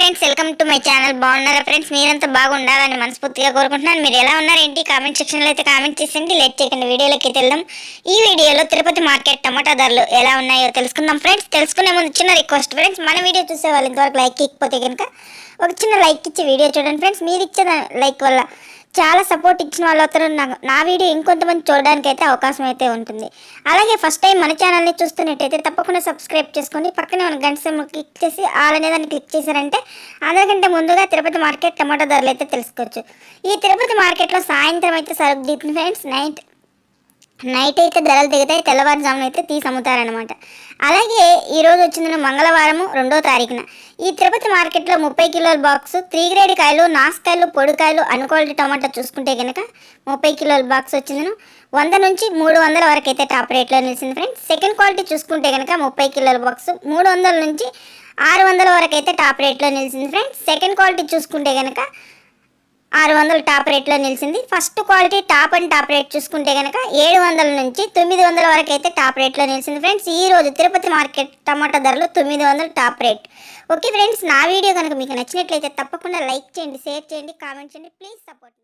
Friends welcome to my channel బాగున్నారా friends మీరంతా బాగుండాలని మనస్ఫూర్తిగా కోరుకుంటున్నాను. మీరు ఎలా ఉన్నారు ఏంటి? కామెంట్ సెక్షన్లో అయితే కామెంట్ చేసేయండి. లేట్ చేయకండి వీడియోలోకి అయితే వెళ్దాం. ఈ వీడియోలో తిరుపతి మార్కెట్ టమాటా ధరలు ఎలా ఉన్నాయో తెలుసుకుందాం ఫ్రెండ్స్ తెలుసుకునే ముందు చిన్న రిక్వెస్ట్ ఫ్రెండ్స్ మన వీడియో చూసే వాళ్ళు ఇంతవరకు లైక్ ఇకపోతే కనుక ఒక చిన్న లైక్ ఇచ్చి వీడియో చూడండి ఫ్రెండ్స్ మీరు ఇచ్చే లైక్ వల్ల చాలా సపోర్ట్ ఇచ్చిన వాళ్ళు అవుతారు నా వీడియో ఇంకొంతమంది చూడడానికి అయితే అవకాశం అయితే ఉంటుంది. అలాగే ఫస్ట్ టైం మన ఛానల్ని చూస్తున్నట్టయితే తప్పకుండా సబ్స్క్రైబ్ చేసుకోండి పక్కనే మన గంట క్లిక్ చేసి ఆల్ అనే దాన్ని క్లిక్ చేశారంటే అందరికంటే ముందుగా తిరుపతి మార్కెట్ టమాటో ధరలు అయితే తెలుసుకోవచ్చు. ఈ తిరుపతి మార్కెట్లో సాయంత్రం అయితే సరుకు దిగుతుంది ఫ్రెండ్స్ నైట్ నైట్ అయితే ధరలు దిగుతాయి తెల్లవారుజామున అయితే తీసి అమ్ముతారనమాట అలాగే ఈరోజు వచ్చింది మంగళవారము రెండో తారీఖున. ఈ తిరుపతి మార్కెట్లో ముప్పై కిలోల బాక్స్ త్రీ గ్రేడ్ కాయలు నాసుకాయలు పొడికాయలు అన్క్వాలిటీ టమాటా చూసుకుంటే కనుక ముప్పై కిలోల బాక్స్ వచ్చిందను. వంద నుంచి మూడు వందల వరకు అయితే టాప్ రేట్లో నిలిచింది ఫ్రెండ్స్. సెకండ్ క్వాలిటీ చూసుకుంటే కనుక ముప్పై కిలోల బాక్స్ మూడు వందల నుంచి ఆరు వందల వరకు అయితే టాప్ రేట్లో నిలిచింది ఫ్రెండ్స్. సెకండ్ క్వాలిటీ చూసుకుంటే కనుక ఆరు వందలు టాప్ రేట్లో నిలిచింది. First quality top and top rate చూసుకుంటే కనుక ఏడు వందల నుంచి తొమ్మిది వందల వరకు అయితే టాప్ రేట్లో నిలిచింది ఫ్రెండ్స్. ఈ రోజు తిరుపతి మార్కెట్ టమాటా ధరలు తొమ్మిది వందలు టాప్ రేట్. ఓకే ఫ్రెండ్స్ నా వీడియో కనుక మీకు నచ్చినట్లయితే తప్పకుండా లైక్ చేయండి షేర్ చేయండి కామెంట్ చేయండి. Please support